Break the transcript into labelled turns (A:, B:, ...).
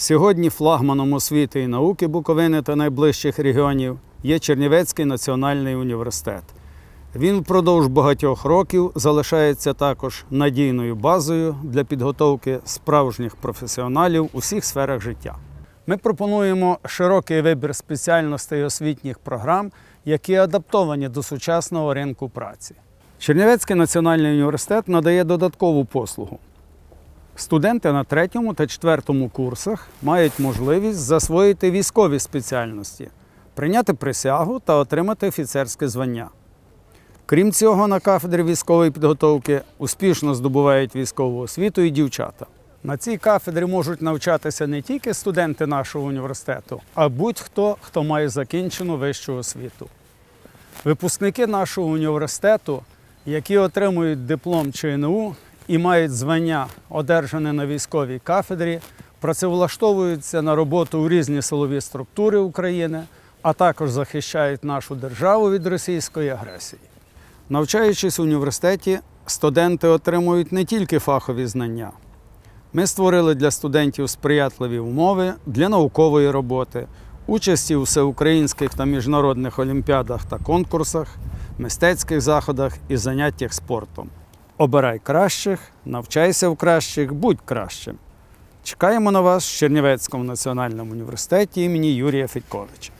A: Сьогодні флагманом освіти і науки Буковини та найближчих регіонів є Чернівецький національний університет. Він впродовж багатьох років залишається також надійною базою для підготовки справжніх професіоналів у всіх сферах життя. Ми пропонуємо широкий вибір спеціальностей освітніх програм, які адаптовані до сучасного ринку праці. Чернівецький національний університет надає додаткову послугу. Студенти на третьому та четвертому курсах мають можливість засвоїти військові спеціальності, прийняти присягу та отримати офіцерське звання. Крім цього, на кафедрі військової підготовки успішно здобувають військову освіту і дівчата. На цій кафедрі можуть навчатися не тільки студенти нашого університету, а будь-хто, хто має закінчену вищу освіту. Випускники нашого університету, які отримують диплом ЧНУ і мають звання, одержане на військовій кафедрі, працевлаштовуються на роботу у різні силові структури України, а також захищають нашу державу від російської агресії. Навчаючись в університеті, студенти отримують не тільки фахові знання. Ми створили для студентів сприятливі умови для наукової роботи, участі у всеукраїнських та міжнародних олімпіадах та конкурсах, мистецьких заходах і заняттях спортом. Обирай кращих, навчайся в кращих, будь кращим. Чекаємо на вас в Чернівецькому національному університеті імені Юрія Федьковича.